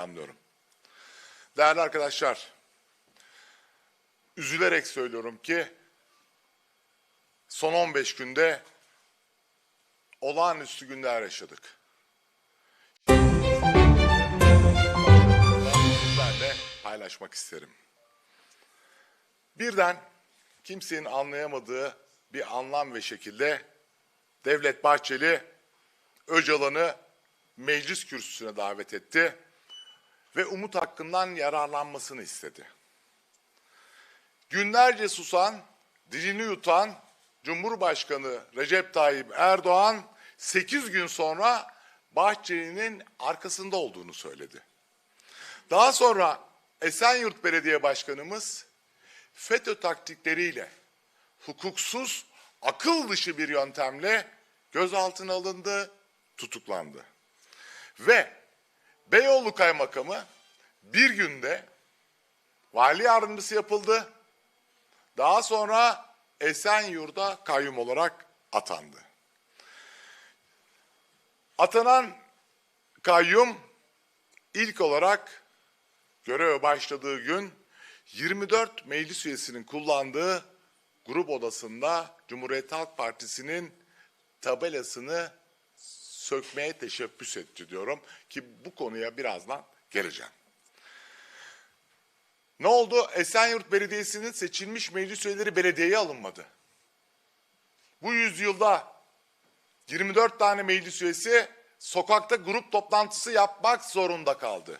selamlıyorum. Değerli arkadaşlar, üzülerek söylüyorum ki son 15 günde olağanüstü günler yaşadık. Sizlerle paylaşmak isterim. Birden kimsenin anlayamadığı bir anlam ve şekilde Devlet Bahçeli Öcalan'ı meclis kürsüsüne davet etti ve Umut hakkından yararlanmasını istedi. Günlerce susan, dilini yutan Cumhurbaşkanı Recep Tayyip Erdoğan 8 gün sonra Bahçeli'nin arkasında olduğunu söyledi. Daha sonra Esenyurt Belediye Başkanımız FETÖ taktikleriyle hukuksuz, akıl dışı bir yöntemle gözaltına alındı, tutuklandı. Ve Beyoğlu Kaymakamı bir günde vali yardımcısı yapıldı. Daha sonra Esenyurt'a kayyum olarak atandı. Atanan kayyum ilk olarak göreve başladığı gün 24 meclis üyesinin kullandığı grup odasında Cumhuriyet Halk Partisi'nin tabelasını sökmeye teşebbüs etti diyorum ki bu konuya birazdan geleceğim. Ne oldu? Esenyurt Belediyesi'nin seçilmiş meclis üyeleri belediyeye alınmadı. Bu yüzyılda 24 tane meclis üyesi sokakta grup toplantısı yapmak zorunda kaldı.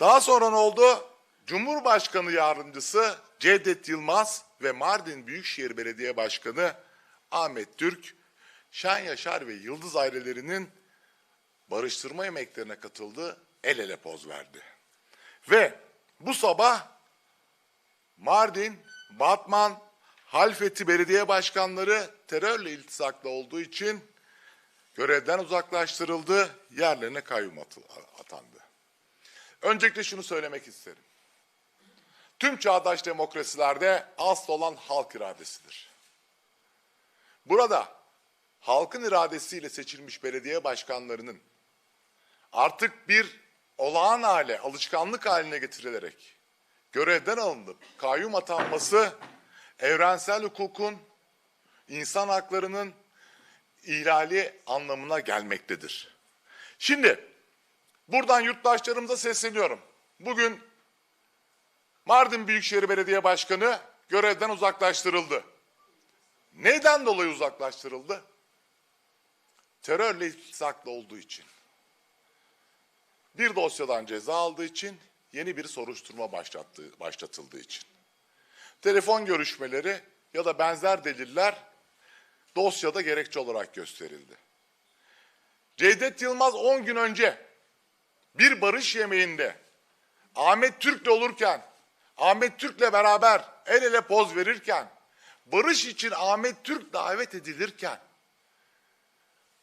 Daha sonra ne oldu? Cumhurbaşkanı yardımcısı Cevdet Yılmaz ve Mardin Büyükşehir Belediye Başkanı Ahmet Türk, Şen Yaşar ve Yıldız ailelerinin barıştırma yemeklerine katıldı, el ele poz verdi. Ve bu sabah Mardin, Batman, Halfeti Belediye Başkanları terörle iltisaklı olduğu için görevden uzaklaştırıldı, yerlerine kayyum atandı. Öncelikle şunu söylemek isterim. Tüm çağdaş demokrasilerde asıl olan halk iradesidir. Burada halkın iradesiyle seçilmiş belediye başkanlarının artık bir olağan hale, alışkanlık haline getirilerek görevden alınıp kayyum atanması evrensel hukukun, insan haklarının ihlali anlamına gelmektedir. Şimdi buradan yurttaşlarımıza sesleniyorum. Bugün Mardin Büyükşehir Belediye Başkanı görevden uzaklaştırıldı. Neden dolayı uzaklaştırıldı? Terörle iltisaklı olduğu için. Bir dosyadan ceza aldığı için, yeni bir soruşturma başlattığı, başlatıldığı için. Telefon görüşmeleri ya da benzer deliller dosyada gerekçe olarak gösterildi. Cevdet Yılmaz 10 gün önce bir barış yemeğinde Ahmet Türk'le olurken, Ahmet Türk'le beraber el ele poz verirken, barış için Ahmet Türk davet edilirken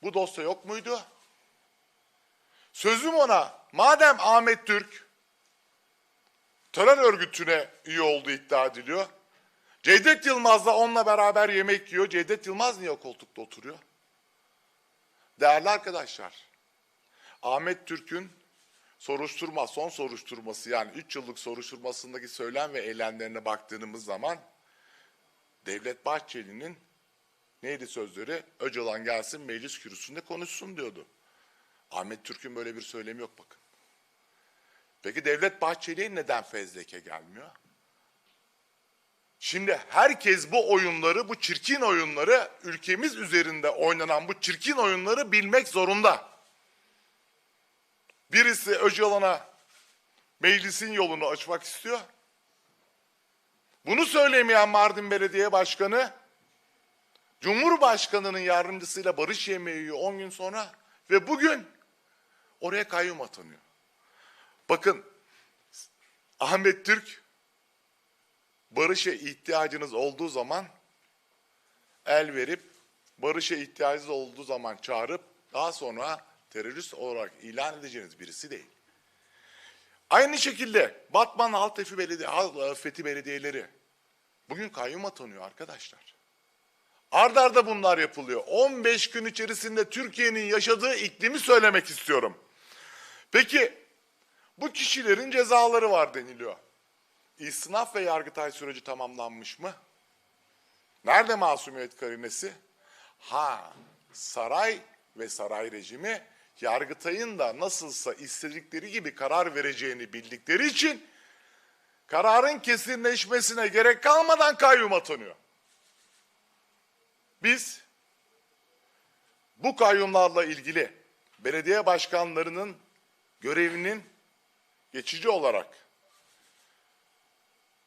bu dosya yok muydu? Sözüm ona madem Ahmet Türk terör örgütüne üye olduğu iddia ediliyor. Cevdet Yılmaz da onunla beraber yemek yiyor. Cevdet Yılmaz niye koltukta oturuyor? Değerli arkadaşlar, Ahmet Türk'ün soruşturma, son soruşturması yani 3 yıllık soruşturmasındaki söylem ve eylemlerine baktığımız zaman Devlet Bahçeli'nin neydi sözleri? Öcalan gelsin meclis kürsüsünde konuşsun diyordu. Ahmet Türk'ün böyle bir söylemi yok bakın. Peki Devlet Bahçeli'ye neden fezleke gelmiyor? Şimdi herkes bu oyunları, bu çirkin oyunları, ülkemiz üzerinde oynanan bu çirkin oyunları bilmek zorunda. Birisi Öcalan'a meclisin yolunu açmak istiyor. Bunu söylemeyen Mardin Belediye Başkanı, Cumhurbaşkanı'nın yardımcısıyla barış yemeği yiyor 10 gün sonra ve bugün oraya kayyum atanıyor. Bakın Ahmet Türk barışa ihtiyacınız olduğu zaman el verip barışa ihtiyacınız olduğu zaman çağırıp daha sonra terörist olarak ilan edeceğiniz birisi değil. Aynı şekilde Batman Halfeti Belediye, Halfeti Belediyeleri bugün kayyum atanıyor arkadaşlar. Arda arda bunlar yapılıyor. 15 gün içerisinde Türkiye'nin yaşadığı iklimi söylemek istiyorum. Peki Bu kişilerin cezaları var deniliyor. İstinaf ve yargıtay süreci tamamlanmış mı? Nerede masumiyet karinesi? Ha, saray ve saray rejimi Yargıtay'ın da nasılsa istedikleri gibi karar vereceğini bildikleri için kararın kesinleşmesine gerek kalmadan kayyum atanıyor. Biz bu kayyumlarla ilgili belediye başkanlarının görevinin geçici olarak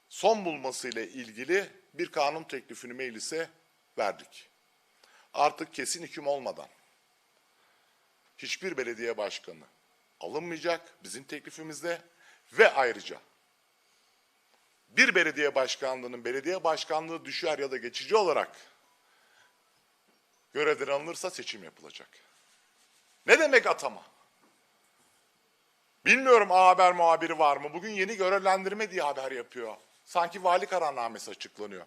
son bulmasıyla ilgili bir kanun teklifini meclise verdik. Artık kesin hüküm olmadan hiçbir belediye başkanı alınmayacak bizim teklifimizde ve ayrıca bir belediye başkanlığının belediye başkanlığı düşer ya da geçici olarak görevden alınırsa seçim yapılacak. Ne demek atama? Bilmiyorum A Haber muhabiri var mı? Bugün yeni görevlendirme diye haber yapıyor. Sanki vali kararnamesi açıklanıyor.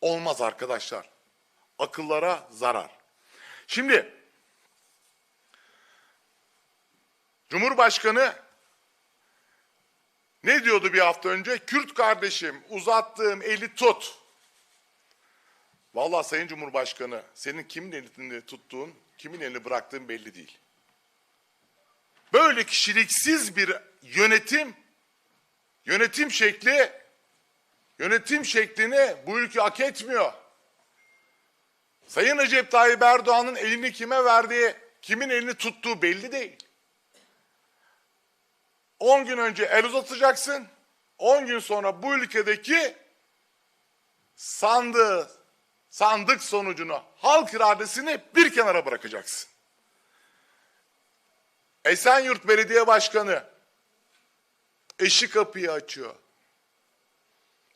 Olmaz arkadaşlar. Akıllara zarar. Şimdi Cumhurbaşkanı ne diyordu bir hafta önce? Kürt kardeşim uzattığım eli tut. Vallahi Sayın Cumhurbaşkanı senin kimin elini tuttuğun, kimin elini bıraktığın belli değil. Böyle kişiliksiz bir yönetim, yönetim şekli, yönetim şeklini bu ülke hak etmiyor. Sayın Recep Tayyip Erdoğan'ın elini kime verdiği, kimin elini tuttuğu belli değil. 10 gün önce el uzatacaksın, 10 gün sonra bu ülkedeki sandığı, sandık sonucunu, halk iradesini bir kenara bırakacaksın. Esenyurt Belediye Başkanı eşi kapıyı açıyor.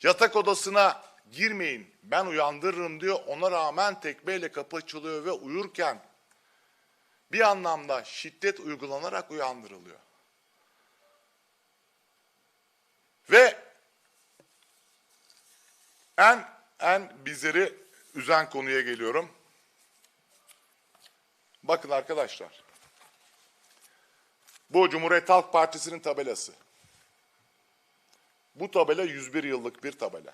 Yatak odasına girmeyin ben uyandırırım diyor. Ona rağmen tekmeyle kapı açılıyor ve uyurken bir anlamda şiddet uygulanarak uyandırılıyor. Ve en en bizleri üzen konuya geliyorum. Bakın arkadaşlar. Bu Cumhuriyet Halk Partisi'nin tabelası. Bu tabela 101 yıllık bir tabela.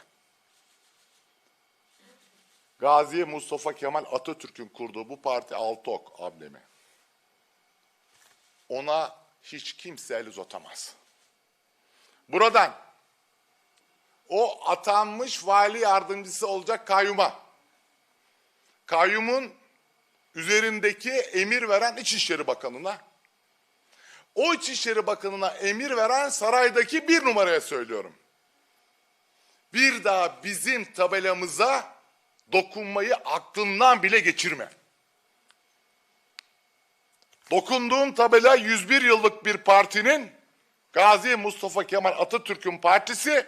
Gazi Mustafa Kemal Atatürk'ün kurduğu bu parti Altok ablemi. Ona hiç kimse el uzatamaz. Buradan o atanmış vali yardımcısı olacak kayyuma. Kayyumun üzerindeki emir veren İçişleri Bakanı'na, o İçişleri Bakanı'na emir veren saraydaki bir numaraya söylüyorum. Bir daha bizim tabelamıza dokunmayı aklından bile geçirme. Dokunduğun tabela 101 yıllık bir partinin Gazi Mustafa Kemal Atatürk'ün partisi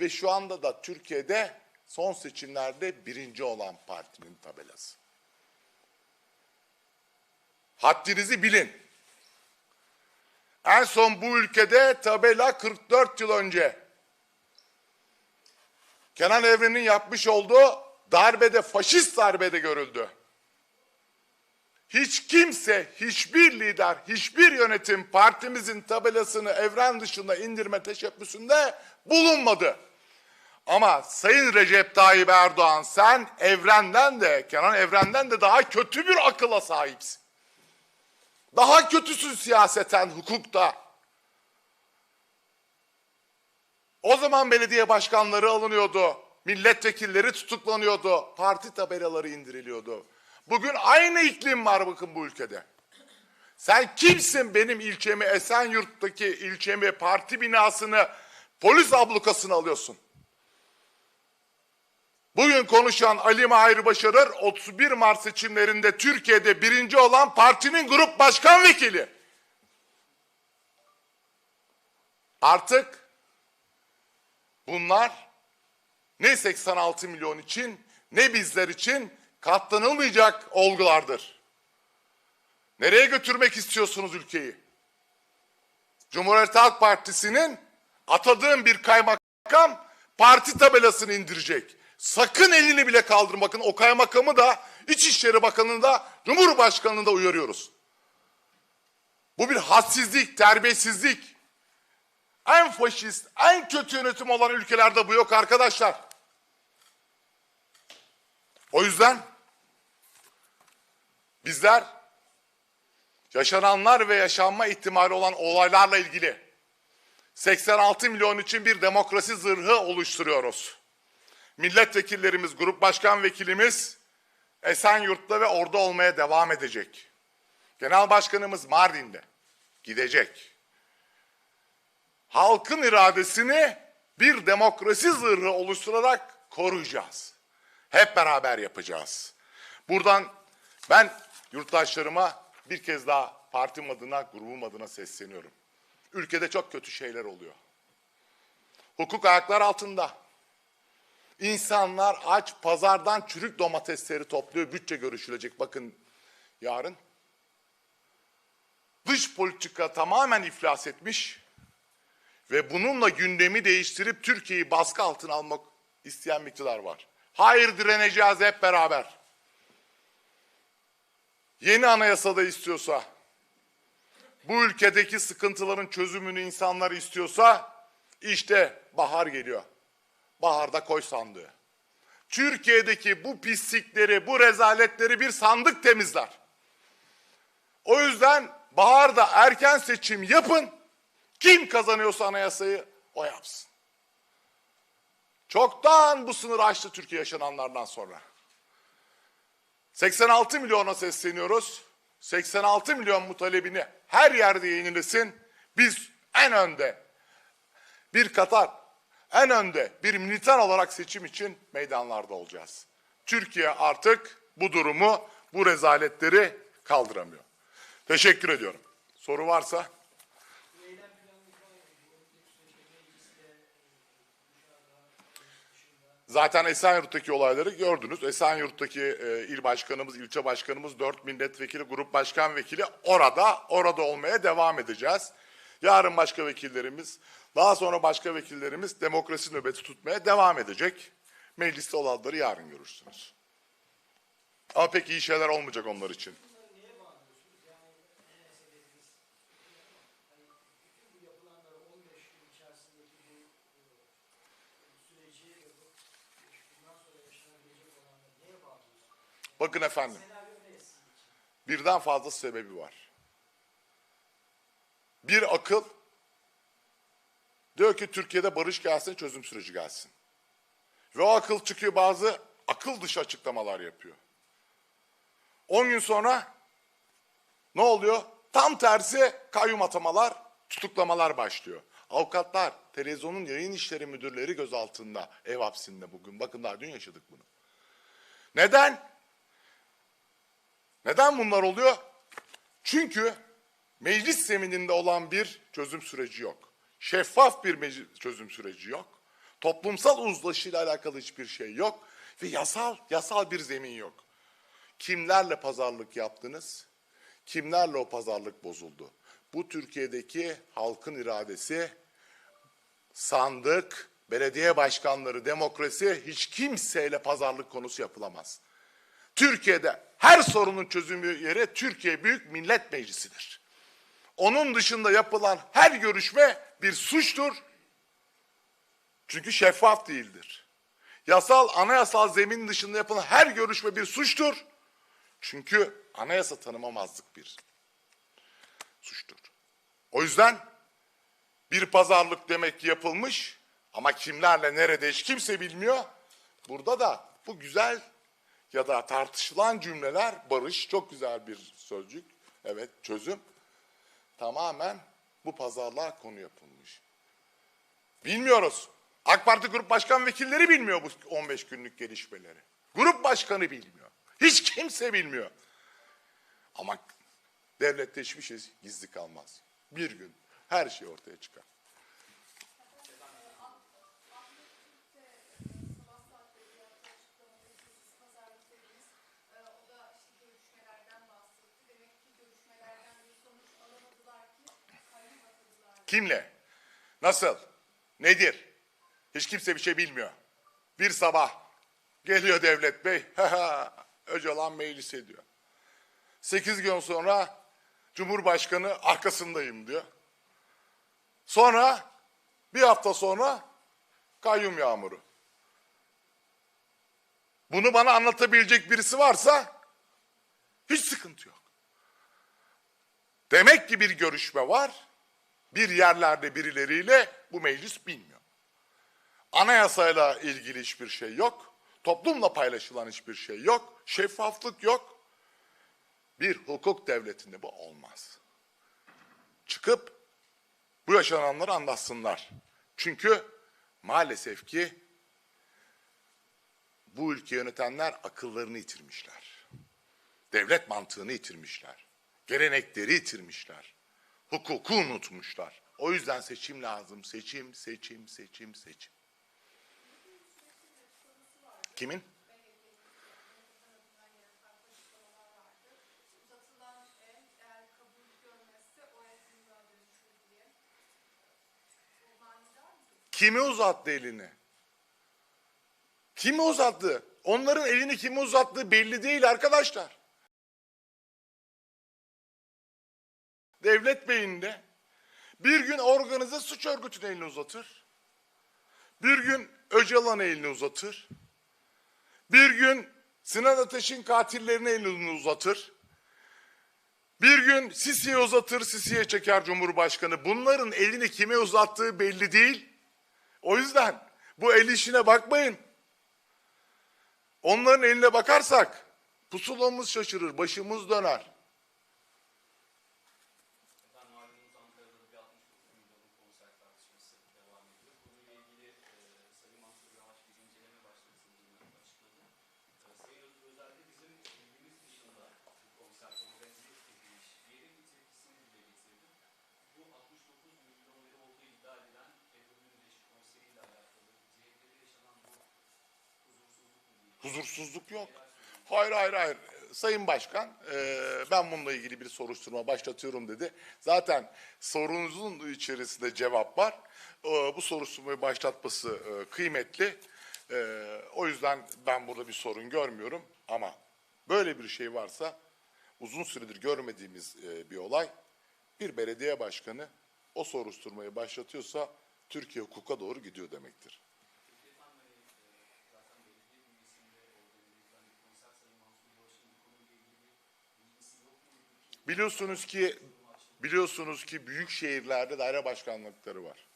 ve şu anda da Türkiye'de son seçimlerde birinci olan partinin tabelası. Haddinizi bilin. En son bu ülkede tabela 44 yıl önce Kenan Evren'in yapmış olduğu darbede, faşist darbede görüldü. Hiç kimse, hiçbir lider, hiçbir yönetim partimizin tabelasını evren dışında indirme teşebbüsünde bulunmadı. Ama Sayın Recep Tayyip Erdoğan sen evrenden de, Kenan Evren'den de daha kötü bir akıla sahipsin. Daha kötüsün siyaseten, hukukta. O zaman belediye başkanları alınıyordu. Milletvekilleri tutuklanıyordu. Parti tabelaları indiriliyordu. Bugün aynı iklim var bakın bu ülkede. Sen kimsin benim ilçemi, Esenyurt'taki ilçemi, parti binasını, polis ablukasını alıyorsun? Bugün konuşan Ali Mahir Başarır 31 Mart seçimlerinde Türkiye'de birinci olan partinin grup başkan vekili. Artık bunlar ne 86 milyon için ne bizler için katlanılmayacak olgulardır. Nereye götürmek istiyorsunuz ülkeyi? Cumhuriyet Halk Partisi'nin atadığım bir kaymakam parti tabelasını indirecek. Sakın elini bile kaldırın. Bakın o kaymakamı da İçişleri Bakanı'nı da Cumhurbaşkanı'nı da uyarıyoruz. Bu bir hadsizlik, terbiyesizlik. en faşist, en kötü yönetim olan ülkelerde bu yok arkadaşlar. O yüzden bizler yaşananlar ve yaşanma ihtimali olan olaylarla ilgili 86 milyon için bir demokrasi zırhı oluşturuyoruz. Milletvekillerimiz, grup başkan vekilimiz Esenyurt'ta ve orada olmaya devam edecek. Genel başkanımız Mardin'de gidecek. Halkın iradesini bir demokrasi zırhı oluşturarak koruyacağız. Hep beraber yapacağız. Buradan ben yurttaşlarıma bir kez daha partim adına, grubum adına sesleniyorum. Ülkede çok kötü şeyler oluyor. Hukuk ayaklar altında. İnsanlar aç pazardan çürük domatesleri topluyor. Bütçe görüşülecek bakın yarın. Dış politika tamamen iflas etmiş. Ve bununla gündemi değiştirip Türkiye'yi baskı altına almak isteyen iktidar var. Hayır direneceğiz hep beraber. Yeni anayasada istiyorsa, bu ülkedeki sıkıntıların çözümünü insanlar istiyorsa, işte bahar geliyor. Baharda koy sandığı. Türkiye'deki bu pislikleri, bu rezaletleri bir sandık temizler. O yüzden baharda erken seçim yapın. Kim kazanıyorsa anayasayı o yapsın. Çoktan bu sınır aştı Türkiye yaşananlardan sonra. 86 milyona sesleniyoruz. 86 milyon mutalebini her yerde yayınlasın. Biz en önde bir Katar, en önde bir militan olarak seçim için meydanlarda olacağız. Türkiye artık bu durumu, bu rezaletleri kaldıramıyor. Teşekkür ediyorum. Soru varsa? Zaten Esenyurt'taki olayları gördünüz. Esenyurt'taki e, il başkanımız, ilçe başkanımız, dört milletvekili, grup başkan vekili orada, orada olmaya devam edeceğiz. Yarın başka vekillerimiz, daha sonra başka vekillerimiz demokrasi nöbeti tutmaya devam edecek. Mecliste olanları yarın görürsünüz. Ama pek iyi şeyler olmayacak onlar için. Bakın efendim. Birden fazla sebebi var. Bir akıl diyor ki Türkiye'de barış gelsin, çözüm süreci gelsin. Ve o akıl çıkıyor bazı akıl dışı açıklamalar yapıyor. 10 gün sonra ne oluyor? Tam tersi kayyum atamalar, tutuklamalar başlıyor. Avukatlar, televizyonun yayın işleri müdürleri gözaltında, ev hapsinde bugün. Bakın daha dün yaşadık bunu. Neden? Neden bunlar oluyor? Çünkü meclis zemininde olan bir çözüm süreci yok. Şeffaf bir çözüm süreci yok. Toplumsal uzlaşıyla alakalı hiçbir şey yok ve yasal yasal bir zemin yok. Kimlerle pazarlık yaptınız? Kimlerle o pazarlık bozuldu? Bu Türkiye'deki halkın iradesi, sandık, belediye başkanları, demokrasi hiç kimseyle pazarlık konusu yapılamaz. Türkiye'de her sorunun çözümü yeri Türkiye Büyük Millet Meclisi'dir. Onun dışında yapılan her görüşme bir suçtur. Çünkü şeffaf değildir. Yasal, anayasal zemin dışında yapılan her görüşme bir suçtur. Çünkü anayasa tanımamazlık bir suçtur. O yüzden bir pazarlık demek ki yapılmış ama kimlerle nerede hiç kimse bilmiyor. Burada da bu güzel ya da tartışılan cümleler barış çok güzel bir sözcük. Evet çözüm tamamen bu pazarlığa konu yapılmış. Bilmiyoruz. AK Parti Grup Başkan Vekilleri bilmiyor bu 15 günlük gelişmeleri. Grup Başkanı bilmiyor. Hiç kimse bilmiyor. Ama devlette hiçbir şey gizli kalmaz. Bir gün her şey ortaya çıkar. pazarlıklarımız, e, o da işte görüşmelerden bahsetti. Demek ki görüşmelerden bir sonuç alamadılar ki kayyum atadılar. Kimle? Nasıl? Nedir? Hiç kimse bir şey bilmiyor. Bir sabah geliyor Devlet Bey, Öcalan meclis ediyor. Sekiz gün sonra Cumhurbaşkanı arkasındayım diyor. Sonra Bir hafta sonra kayyum yağmuru. Bunu bana anlatabilecek birisi varsa hiç sıkıntı yok. Demek ki bir görüşme var. Bir yerlerde birileriyle bu meclis bilmiyor. Anayasayla ilgili hiçbir şey yok. Toplumla paylaşılan hiçbir şey yok. Şeffaflık yok. Bir hukuk devletinde bu olmaz. Çıkıp bu yaşananları anlatsınlar. Çünkü maalesef ki bu ülke yönetenler akıllarını yitirmişler. Devlet mantığını yitirmişler. Gelenekleri yitirmişler. Hukuku unutmuşlar. O yüzden seçim lazım. Seçim, seçim, seçim, seçim. Kimin? Kimi uzattı elini? Kimi uzattı? Onların elini kimi uzattığı belli değil arkadaşlar. Devlet beyinde bir gün organize suç örgütüne elini uzatır. Bir gün Öcalan'a elini uzatır. Bir gün Sinan Ateş'in katillerine elini uzatır. Bir gün Sisi'ye uzatır, Sisi'ye çeker Cumhurbaşkanı. Bunların elini kime uzattığı belli değil. O yüzden bu el işine bakmayın. Onların eline bakarsak pusulamız şaşırır, başımız döner. Ben malumunuz Ankara'da bir 69 milyonluk konser tartışması devam ediyor. Konuyla ilgili e, Sayın Mansur Yavaş bir inceleme başlatıldığını açıkladı. E, Sayın Özgür Özel de bizim ilgimiz dışında bu konser organize edilmiş diyelim bir tepkisini dile getirdi. Bu 69 milyon lira olduğu iddia edilen Ebru Gündeş konseriyle alakalı CHP'de yaşanan bu huzursuzluk yok. Hayır hayır hayır. Sayın Başkan e, ben bununla ilgili bir soruşturma başlatıyorum dedi. Zaten sorunuzun içerisinde cevap var. E, bu soruşturmayı başlatması e, kıymetli. E, o yüzden ben burada bir sorun görmüyorum. Ama böyle bir şey varsa uzun süredir görmediğimiz e, bir olay. Bir belediye başkanı o soruşturmayı başlatıyorsa Türkiye hukuka doğru gidiyor demektir. Biliyorsunuz ki biliyorsunuz ki büyük şehirlerde daire başkanlıkları var.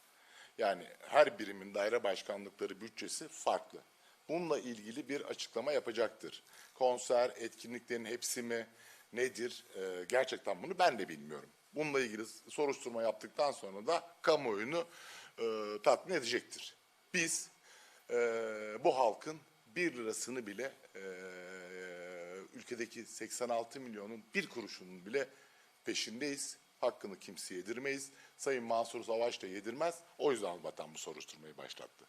Yani her birimin daire başkanlıkları bütçesi farklı. Bununla ilgili bir açıklama yapacaktır. Konser, etkinliklerin hepsi mi, nedir? Ee, gerçekten bunu ben de bilmiyorum. Bununla ilgili soruşturma yaptıktan sonra da kamuoyunu e, tatmin edecektir. Biz e, bu halkın bir lirasını bile e, ülkedeki 86 milyonun bir kuruşunun bile peşindeyiz. Hakkını kimseye yedirmeyiz. Sayın Mansur Savaş da yedirmez. O yüzden vatan bu soruşturmayı başlattı.